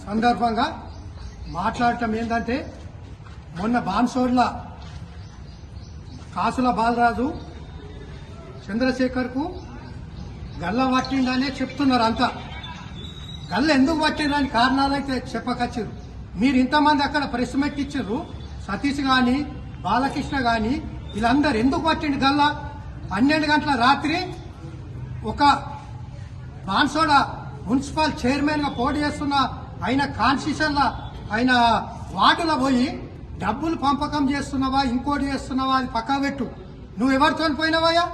సందర్భంగా మాట్లాడటం ఏంటంటే మొన్న బాన్సోర్ల కాసుల బాలరాజు చంద్రశేఖర్కు గల్ల పట్టిండనే చెప్తున్నారు అంతా. గల్ల ఎందుకు పట్టిందని కారణాలైతే చెప్పకచ్చారు మీరు ఇంతమంది అక్కడ ప్రెస్ మెట్ ఇచ్చారు సతీష్ కానీ బాలకృష్ణ కానీ వీళ్ళందరూ ఎందుకు పట్టిండు గల్ల? పన్నెండు గంటల రాత్రి ఒక బాన్సోడ మున్సిపల్ చైర్మన్గా పోటీ చేస్తున్న ఆయన కాన్స్టిట్యూషన్ ఆయన వార్డులో పోయి డబ్బులు పంపకం చేస్తున్నావా ఇంకోటి చేస్తున్నావా అది పక్కా పెట్టు. నువ్వు ఎవరితో పోయినావయ్యా?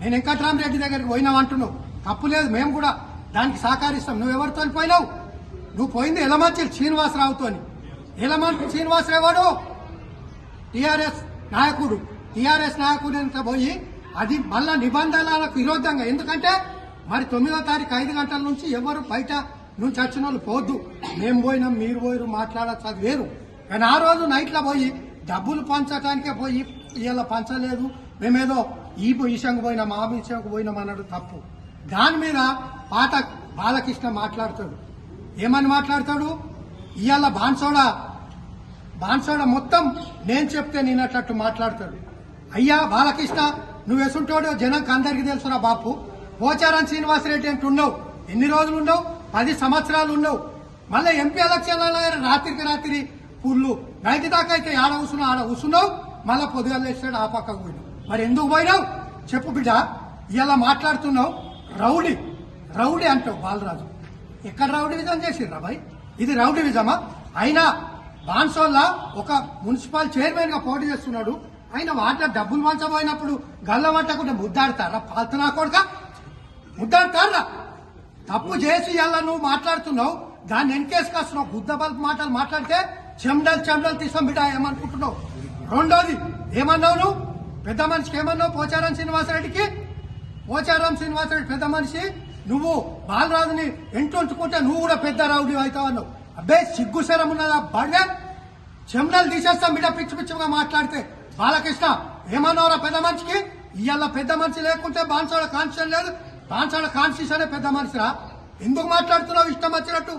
నేను వెంకట్రామరెడ్డి దగ్గరికి పోయినావు అంటున్నావు. తప్పు లేదు మేము కూడా దానికి సహకరిస్తాం. నువ్వు ఎవరితో పోయినావు? నువ్వు పోయింది ఎలమంచి శ్రీనివాసరావుతో ఎలమంచి శ్రీనివాసరావు వాడు టిఆర్ఎస్ నాయకుడు. టిఆర్ఎస్ నాయకుడు పోయి అది మళ్ళా నిబంధనలకు విరోధంగా. ఎందుకంటే మరి తొమ్మిదో తారీఖు ఐదు గంటల నుంచి ఎవరు బయట నుంచి వచ్చిన వాళ్ళు పోద్దు మేము పోయినాం మీరు పోయిరు మాట్లాడచ్చు అది వేరు. కానీ ఆ రోజు నైట్లో పోయి డబ్బులు పంచడానికే పోయి ఇలా పంచలేదు. మేమేదో ఈ విషయంకి పోయినాం ఆ విషయంకి పోయినాం అన్నాడు తప్పు. దాని మీద పాట బాలకృష్ణ మాట్లాడతాడు. ఏమని మాట్లాడతాడు? ఇవాళ బాన్సోడ బాన్సోడ మొత్తం నేను చెప్తే నేనట్లట్టు మాట్లాడతాడు. అయ్యా బాలకృష్ణ నువ్వు ఎసుంటోడు జనంకి అందరికి తెలుసురా బాపు. పోచారం శ్రీనివాసరెడ్డి అంటూ ఉన్నావు. ఎన్ని రోజులు ఉన్నావు? పది సంవత్సరాలు ఉన్నావు. మళ్ళీ ఎంపీ ఎలక్షన్లలో రాత్రికి రాత్రి పుల్లు నైట్ దాకా అయితే ఆడ కూసున్నావు ఆడ కూర్చున్నావు. మళ్ళీ పొద్దుగా లేచాడు ఆ పక్కకు పోయినావు. మరి ఎందుకు పోయినావు? చెప్పు బిడ్డ. ఇలా మాట్లాడుతున్నావు రౌడీ. రౌడీ అంటావు బాలరాజు. ఎక్కడ రౌడీ విజయం చేసిర్రా భాయ్ ఇది రౌడీ విజమా అయినా బాన్సోల్లా ఒక మున్సిపల్ చైర్మన్గా పోటీ చేస్తున్నాడు. ఆయన వాటిలో డబ్బులు మంచబోయినప్పుడు గల్ల పట్టకుండా ముద్దాడతారా? పాల్తున్నా కొడుక? ముద్దాడతారా తప్పు చేసి ఇలా నువ్వు మాట్లాడుతున్నావు? దాన్ని వెనకేసుకొస్తున్నావు బుద్ధ బల్బ్ మాటలు మాట్లాడితే చెమడలు చెమడలు తీసాం బిడ్డ ఏమనుకుంటున్నావు? రెండోది ఏమన్నావు నువ్వు? పెద్ద మనిషికి ఏమన్నావు పోచారం శ్రీనివాసరెడ్డికి? పోచారం శ్రీనివాసరెడ్డి పెద్ద మనిషి నువ్వు బాలరాజుని ఎంటుంచుకుంటే నువ్వు కూడా పెద్ద రౌడీ అవుతావు అన్నావు అబ్బే సిగ్గుశరం ఉన్నదా బడే చెమడలు తీసేస్తాం బిడ్డ పిచ్చి పిచ్చిగా మాట్లాడితే. బాలకృష్ణ ఏమన్నావురా పెద్ద మనిషికి? ఇవాళ పెద్ద మనిషి లేకుంటే బాన్సోడ కాన్స్టిట్యూషన్ లేదు. పాంచాల కాన్స్టిట్యూషన్ పెద్ద మనిషిరా? ఎందుకు మాట్లాడుతున్నావు ఇష్టం వచ్చినట్టు?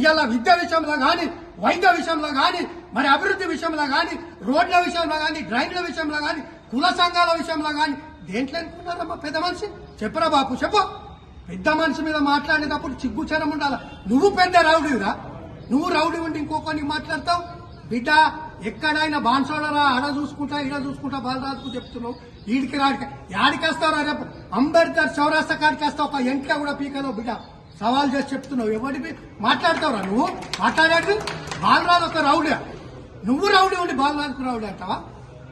ఇవాళ విద్య విషయంలో కానీ వైద్య విషయంలో కానీ మరి అభివృద్ధి విషయంలో కానీ రోడ్ల విషయంలో కానీ డ్రైన్ల విషయంలో కానీ కుల సంఘాల విషయంలో కానీ దేంట్లో అనుకున్నారమ్మా పెద్ద మనిషి? చెప్పరా బాపు చెప్పు. పెద్ద మనిషి మీద మాట్లాడేటప్పుడు చిగ్గుచరం ఉండాలి? నువ్వు పెద్ద రౌడీరా నువ్వు రౌడీ ఉండి ఇంకొకరిని మాట్లాడతావు? బిడ్డ ఎక్కడైనా బాన్సోడరా ఆడ చూసుకుంటా ఇడ చూసుకుంటా బాలరాజుకు చెప్తున్నావు. ఈడికి రాడికి యాడికి రేపు? అంబేద్కర్ చౌరాస్తా కాడికి వస్తావు. ఒక ఎంట్లో కూడా పీకలో బిడ్డ. సవాల్ చేసి చెప్తున్నావు. ఎవరికి మాట్లాడతావురా నువ్వు? మాట్లాడాడు? బాలరాజు ఒక రౌడే. నువ్వు రౌడీ ఉండి బాలరాజుకు రౌడీ అంటావా?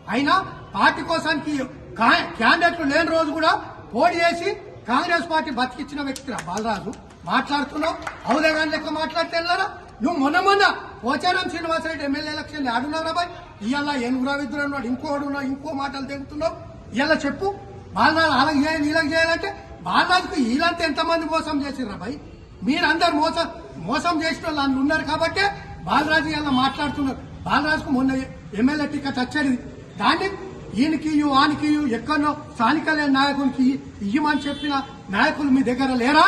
అయినా పార్టీ కోసానికి కా- క్యాండిడేట్లు లేని రోజు కూడా పోటీ చేసి కాంగ్రెస్ పార్టీ బతికిచ్చిన వ్యక్తిరా బాలరాజు. మాట్లాడుతున్నావు? అవుదే కానీ లెక్క మాట్లాడితే వెళ్ళారా నువ్వు మొన్న మొన్న పోచారం శ్రీనివాసరెడ్డి ఎమ్మెల్యే ఎలక్షన్ ఆడున్నారా బాయ్. ఇవాళ ఏనుగురా విద్యుడు ఉన్నాడు ఇంకోడు ఇంకో మాటలు తెగుతున్నావు. ఇలా చెప్పు? బాలరాజు అలాగ చేయాలి ఇలా చేయాలంటే బాలరాజుకు ఇలాంటి ఎంతమంది మోసం చేసిర్రా భయ్? మీరందరు మోసం మోసం చేసిన వాళ్ళు ఉన్నారు కాబట్టి బాలరాజు ఇలా మాట్లాడుతున్నారు. బాలరాజుకు మొన్న ఎమ్మెల్యే టికెట్ వచ్చేది. దాన్ని ఈయనకి ఆనికి ఇయ్యు ఎక్కడో స్థానిక లేని నాయకునికి ఇయ్యమని చెప్పిన నాయకులు మీ దగ్గర లేరా?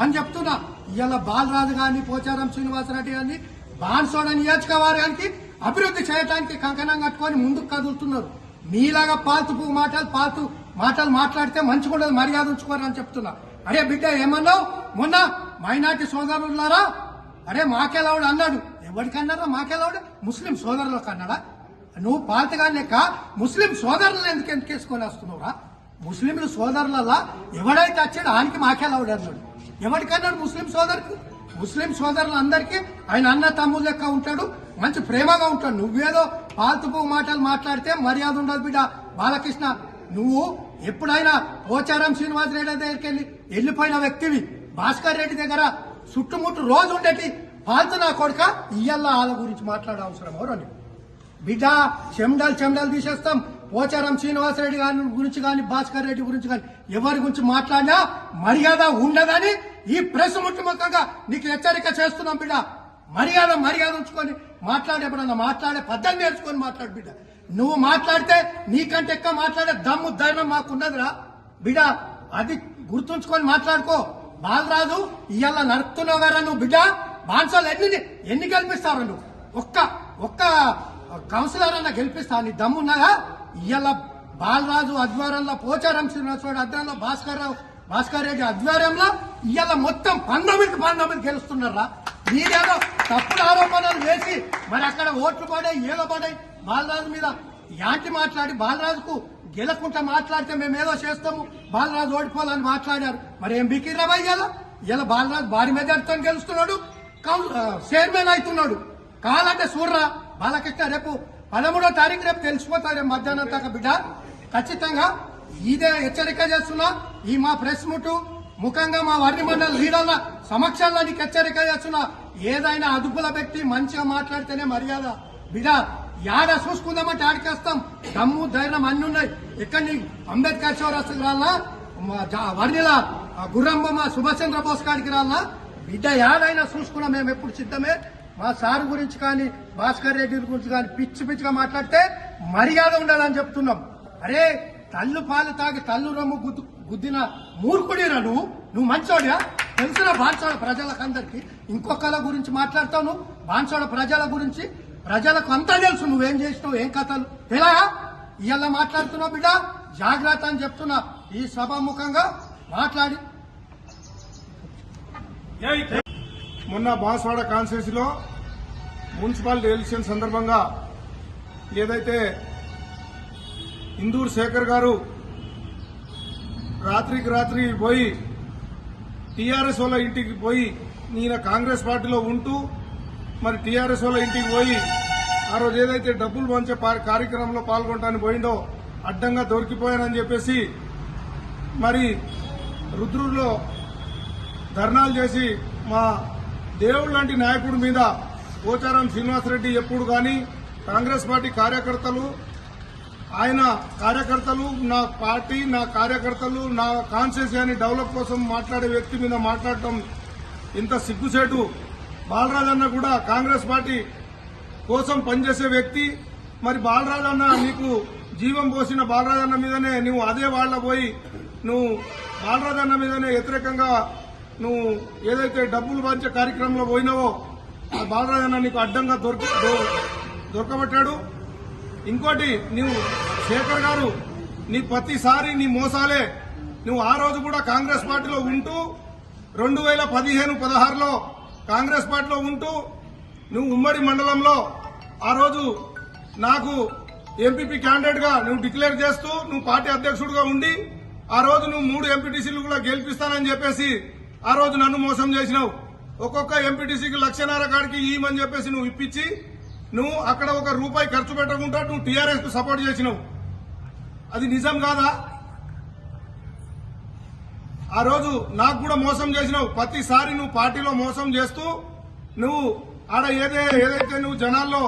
అని చెప్తున్నా. ఇవాళ బాలరాజు గారిని పోచారం శ్రీనివాసరెడ్డి గారిని బాన్సోడ నియోజకవర్గానికి అభివృద్ధి చేయడానికి కంకణం కట్టుకొని ముందుకు కదులుతున్నారు. మీలాగా పాల్తుపు మాటలు పాల్తు మాటలు మాట్లాడితే మంచిగా ఉండదు మర్యాద ఉంచుకోరు అని చెప్తున్నా. అరే బిడ్డ ఏమన్నావు? మొన్న మైనార్టీ సోదరులారా? అరే మాకేలావుడు అన్నాడు. ఎవరికన్నారా మాకేలావుడు? ముస్లిం సోదరులకు అన్నాడా? నువ్వు పాతగా లెక్క ముస్లిం సోదరులను ఎందుకు ఎందుకు వేసుకొని వస్తున్నావురా? ముస్లింలు సోదరులలా ఎవడైతే వచ్చాడు ఆయనకి మాకేలావుడు అన్నాడు. ఎవరికన్నాడు ముస్లిం సోదరుకు ముస్లిం సోదరులందరికీ ఆయన అన్న తమ్ముడు లెక్క ఉంటాడు మంచి ప్రేమగా ఉంటాడు. నువ్వేదో పాల్తుపు మాటలు మాట్లాడితే మర్యాద ఉండదు బిడ్డ. బాలకృష్ణ నువ్వు ఎప్పుడైనా పోచారం శ్రీనివాస్ రెడ్డి దగ్గరికి వెళ్ళి వెళ్ళిపోయిన వ్యక్తివి. భాస్కర్ రెడ్డి దగ్గర చుట్టుముట్టు రోజు ఉండేటి. పాల్తు నా కొడుక ఇయ్యల్ల వాళ్ళ గురించి మాట్లాడే అవసరం ఎవరు బిడ్డ చెమడాలు చెమడాలు తీసేస్తాం. పోచారం శ్రీనివాసరెడ్డి గారి గురించి కానీ భాస్కర్ రెడ్డి గురించి కానీ ఎవరి గురించి మాట్లాడినా మర్యాద ఉండదని ఈ ప్రెస్ ముట్టుముఖంగా నీకు హెచ్చరిక చేస్తున్నాం బిడ్డ. మర్యాద మర్యాద ఉంచుకొని మాట్లాడేప్పుడన్నా మాట్లాడే పద్ధతి నేర్చుకొని మాట్లాడు బిడ్డ. నువ్వు మాట్లాడితే నీకంటే ఎక్కువ మాట్లాడే దమ్ము ధైర్యం మాకున్నదిరా. బిడ్డ అది గుర్తుంచుకొని మాట్లాడుకో. బాలరాజు ఇవాళ నడుపుతున్నావు కదా నువ్వు బిడ్డ? బాన్సాలు ఎన్ని ఎన్ని గెలిపిస్తారు నువ్వు? ఒక్క ఒక్క కౌన్సిలర్ అన్న గెలిపిస్తా. నీ దమ్మున్నదా ఇవాళ బాలరాజు ఆధ్వర్యంలో పోచారం శ్రీనివాసరావు అధ్వర్యంలో భాస్కర్ రావు భాస్కర్ రెడ్డి ఆధ్వర్యంలో ఇవాళ మొత్తం పంతొమ్మిది పంతొమ్మిది గెలుస్తున్నారా మీరేదో తప్పుడు ఆరోపణలు వేసి మరి అక్కడ ఓట్లు పడాయి ఏదో పడాయి బాలరాజు మీద యాంటి మాట్లాడి బాలరాజుకు గెలకుండా మాట్లాడితే మేము ఏదో చేస్తాము. బాలరాజు ఓడిపోవాలని మాట్లాడారు. మరి ఏం బికిరా ఇవాళ ఇలా? బాలరాజు భారీ మెజార్టీతో గెలుస్తున్నాడు. చైర్మన్ అవుతున్నాడు. కావాలంటే చూడరా బాలకృష్ణ రేపు పదమూడో తారీఖు రేపు తెలిసిపోతాడు మధ్యాహ్నం దాకా బిడ్డ. ఖచ్చితంగా ఇదే హెచ్చరిక చేస్తున్నా. ఈ మా ప్రెస్ ముట్టు. ముఖంగా మా వర్ణి మండల లీడర్ల సమక్షంలో నీకు హెచ్చరిక చేస్తున్నా ఏదైనా అదుపులో పెట్టి మంచిగా మాట్లాడితేనే మర్యాద. బిడా యాడ చూసుకుందామంటే ఆడికేస్తాం దమ్ము ధైర్యం అన్ని ఉన్నాయి. ఇక్కడ నీ అంబేద్కర్ చౌరస్తు రాలా వర్ణిల గుర్రంబొమ్మ సుభాష్ చంద్ర బోస్ కాడికి రాలా బిడ్డ యాడైనా చూసుకున్నా మేము ఎప్పుడు సిద్ధమే. మా సార్ గురించి కానీ భాస్కర్ రెడ్డి గురించి కానీ పిచ్చి పిచ్చిగా మాట్లాడితే మర్యాద ఉండాలని చెప్తున్నాం. అరే తల్లు పాలు తాగి తల్లు రొమ్ము గుద్దు గుద్దిన మూర్ఖుడిరా నువ్వు నువ్వు మంచోడియా తెలుసురా బాన్సోడ ప్రజలకందరికీ. ఇంకొకళ్ళ గురించి మాట్లాడతావు నువ్వు? బాన్సోడ ప్రజల గురించి? ప్రజలకు అంతా తెలుసు నువ్వేం చేసినావు ఏం కథలు. ఎలా? ఇవాళ మాట్లాడుతున్నావు బిడ్డ? జాగ్రత్త అని చెప్తున్నా. ఈ సభాముఖంగా మాట్లాడి. మొన్న బాన్స్వాడ కాన్స్టిట్యూన్సీలో మున్సిపాలిటీ ఎలక్షన్ సందర్భంగా ఏదైతే ఇందూరు శేఖర్ గారు రాత్రికి రాత్రి పోయి టీఆర్ఎస్ వాళ్ళ ఇంటికి పోయి ఈయన కాంగ్రెస్ పార్టీలో ఉంటూ మరి టీఆర్ఎస్ వాళ్ళ ఇంటికి పోయి ఆ రోజు ఏదైతే డబ్బులు పంచే కార్యక్రమంలో పాల్గొనడానికి పోయిండో అడ్డంగా దొరికిపోయానని చెప్పేసి మరి రుద్రుల్లో ధర్నాలు చేసి మా దేవుడు లాంటి నాయకుడి మీద పోచారం శ్రీనివాసరెడ్డి ఎప్పుడు కానీ కాంగ్రెస్ పార్టీ కార్యకర్తలు ఆయన కార్యకర్తలు నా పార్టీ నా కార్యకర్తలు నా కాన్స్టిట్యూన్సీ డెవలప్ కోసం మాట్లాడే వ్యక్తి మీద మాట్లాడటం ఇంత సిగ్గుసేటు బాలరాజన్న కూడా కాంగ్రెస్ పార్టీ కోసం పనిచేసే వ్యక్తి. మరి బాలరాజన్న నీకు జీవం పోసిన బాలరాజన్న మీదనే నువ్వు అదే వాళ్ళ పోయి నువ్వు బాలరాజన్న మీదనే వ్యతిరేకంగా నువ్వు ఏదైతే డబ్బులు పంచే కార్యక్రమంలో పోయినావో ఆ బాలరాజన్న నీకు అడ్డంగా దొరికి దొరకబట్టాడు. ఇంకోటి నువ్వు శేఖర్ గారు నీ ప్రతిసారి నీ మోసాలే. నువ్వు ఆ రోజు కూడా కాంగ్రెస్ పార్టీలో ఉంటూ రెండు వేల పదిహేను పదహారులో కాంగ్రెస్ పార్టీలో ఉంటూ నువ్వు ఉమ్మడి మండలంలో ఆ రోజు నాకు ఎంపీపీ క్యాండిడేట్గా నువ్వు డిక్లేర్ చేస్తూ నువ్వు పార్టీ అధ్యక్షుడిగా ఉండి ఆ రోజు నువ్వు మూడు ఎంపీటీసీలు కూడా గెలిపిస్తానని చెప్పేసి ఆ రోజు నన్ను మోసం చేసినావు. ఒక్కొక్క ఎంపీటీసీకి లక్షన్నర కాడికి ఇయ్యమని చెప్పేసి నువ్వు ఇప్పించి నువ్వు అక్కడ ఒక రూపాయి ఖర్చు పెట్టకుండా నువ్వు టీఆర్ఎస్కు సపోర్ట్ చేసినావు. అది నిజం కాదా? ఆ రోజు నాకు కూడా మోసం చేసినావు. ప్రతిసారి నువ్వు పార్టీలో మోసం చేస్తూ నువ్వు ఆడ ఏదే ఏదైతే నువ్వు జనాల్లో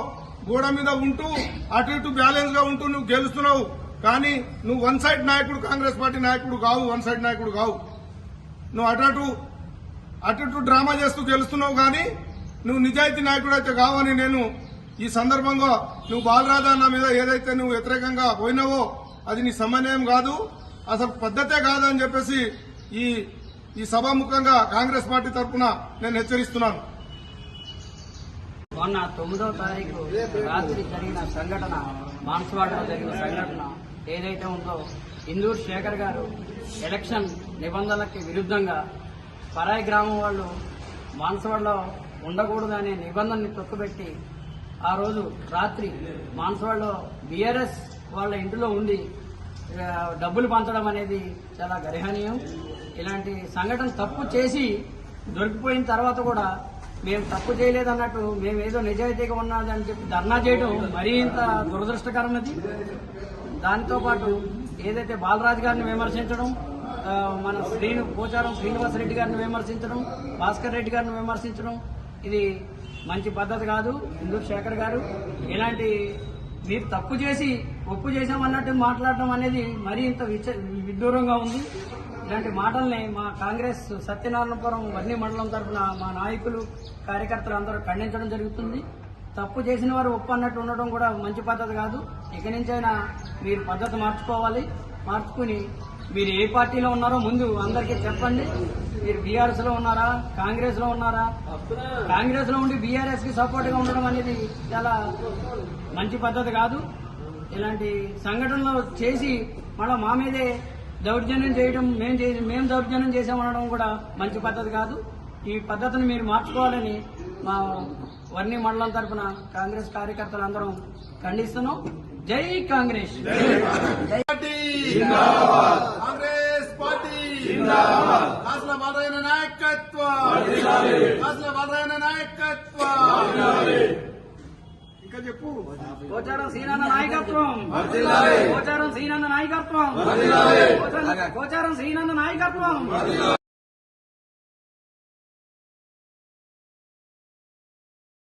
గోడ మీద ఉంటూ అటు ఇటు బ్యాలెన్స్గా ఉంటూ నువ్వు గెలుస్తున్నావు కానీ నువ్వు వన్ సైడ్ నాయకుడు కాంగ్రెస్ పార్టీ నాయకుడు కావు వన్ సైడ్ నాయకుడు కావు. నువ్వు అటు అటు అటు ఇటు డ్రామా చేస్తూ గెలుస్తున్నావు కానీ నువ్వు నిజాయితీ నాయకుడు అయితే కావని నేను ఈ సందర్భంగా నువ్వు బాలరాజన్న మీద ఏదైతే నువ్వు వ్యతిరేకంగా పోయినావో అది నీ సమన్వయం కాదు. అసలు పద్ధతే కాదని చెప్పేసి ఈ ఈ సభాముఖంగా కాంగ్రెస్ పార్టీ తరఫున నేను హెచ్చరిస్తున్నాను. మొన్న తొమ్మిదో తారీఖు రాత్రి జరిగిన సంఘటన బాన్స్వాడలో జరిగిన సంఘటన ఏదైతే ఉందో ఇందూర్ శేఖర్ గారు ఎలక్షన్ నిబంధనలకి విరుద్ధంగా పరాయి గ్రామం వాళ్ళు బాన్స్వాడలో ఉండకూడదనే నిబంధనని తొక్కుపెట్టి ఆ రోజు రాత్రి బాన్స్వాడలో బీఆర్ఎస్ వాళ్ళ ఇంటిలో ఉండి డబ్బులు పంచడం అనేది చాలా గర్హనీయం. ఇలాంటి సంఘటన తప్పు చేసి దొరికిపోయిన తర్వాత కూడా మేము తప్పు చేయలేదన్నట్టు మేము ఏదో నిజాయితీగా ఉన్నది అని చెప్పి ధర్నా చేయడం మరీ ఇంత దురదృష్టకరమైనది దానితో పాటు ఏదైతే బాలరాజు గారిని విమర్శించడం మన శ్రీను పోచారం శ్రీనివాసరెడ్డి గారిని విమర్శించడం భాస్కర్ రెడ్డి గారిని విమర్శించడం ఇది మంచి పద్ధతి కాదు. ఇందుశేఖర్ గారు ఇలాంటి మీరు తప్పు చేసి ఒప్పు చేశామన్నట్టు మాట్లాడడం అనేది మరీ ఇంత విచ- విడ్డూరంగా ఉంది. ఇలాంటి మాటల్ని మా కాంగ్రెస్ సత్యనారాయణపురం వర్ణి మండలం తరఫున మా నాయకులు కార్యకర్తలు అందరూ ఖండించడం జరుగుతుంది. తప్పు చేసిన వారు ఒప్పు అన్నట్టు ఉండడం కూడా మంచి పద్ధతి కాదు. ఇక నుంచైనా మీరు పద్ధతి మార్చుకోవాలి. మార్చుకుని మీరు ఏ పార్టీలో ఉన్నారో ముందు అందరికీ చెప్పండి. మీరు బీఆర్ఎస్లో ఉన్నారా? కాంగ్రెస్లో ఉన్నారా? కాంగ్రెస్లో ఉండి బీఆర్ఎస్కి సపోర్ట్గా ఉండడం అనేది చాలా మంచి పద్ధతి కాదు. ఇలాంటి సంఘటనలు చేసి మళ్ళీ మా మీదే దౌర్జన్యం చేయడం మేము చేసి మేము దౌర్జన్యం చేసామనడం కూడా మంచి పద్ధతి కాదు. ఈ పద్ధతిని మీరు మార్చుకోవాలని మా వర్ణి మండలం తరపున కాంగ్రెస్ కార్యకర్తలందరం ఖండిస్తున్నాం. జై కాంగ్రెస్! జై కాసుల బాలయ్య నాయకత్వం. కాసుల బాలయ్య నాయకత్వం. ఇంకా చెప్పు. పోచారం సీనన్న నాయకత్వం. పోచారం సీనన్న నాయకత్వం. పోచారం సీనన్న నాయకత్వం.